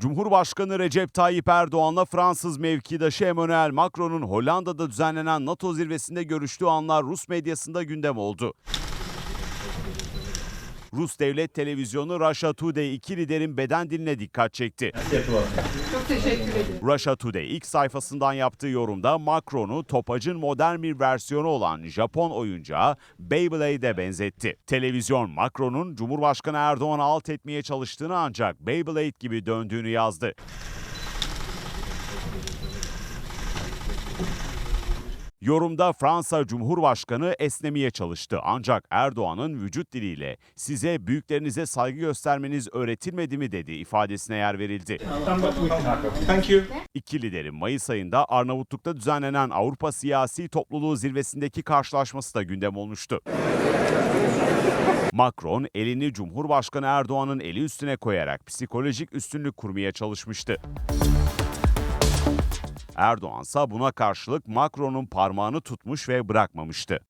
Cumhurbaşkanı Recep Tayyip Erdoğan'la Fransız mevkidaşı Emmanuel Macron'un Hollanda'da düzenlenen NATO zirvesinde görüştüğü anlar Rus medyasında gündem oldu. Rus devlet televizyonu Russia Today iki liderin beden diline dikkat çekti. Çok teşekkür ederim. Russia Today ilk sayfasından yaptığı yorumda Macron'u topacın modern bir versiyonu olan Japon oyuncağı Beyblade'e benzetti. Televizyon Macron'un Cumhurbaşkanı Erdoğan'ı alt etmeye çalıştığını ancak Beyblade gibi döndüğünü yazdı. Yorumda Fransa Cumhurbaşkanı esnemeye çalıştı ancak Erdoğan'ın vücut diliyle size büyüklerinize saygı göstermeniz öğretilmedi mi dedi ifadesine yer verildi. Thank you. İki liderin Mayıs ayında Arnavutluk'ta düzenlenen Avrupa Siyasi Topluluğu zirvesindeki karşılaşması da gündem olmuştu. Macron elini Cumhurbaşkanı Erdoğan'ın eli üstüne koyarak psikolojik üstünlük kurmaya çalışmıştı. Erdoğan ise buna karşılık Macron'un parmağını tutmuş ve bırakmamıştı.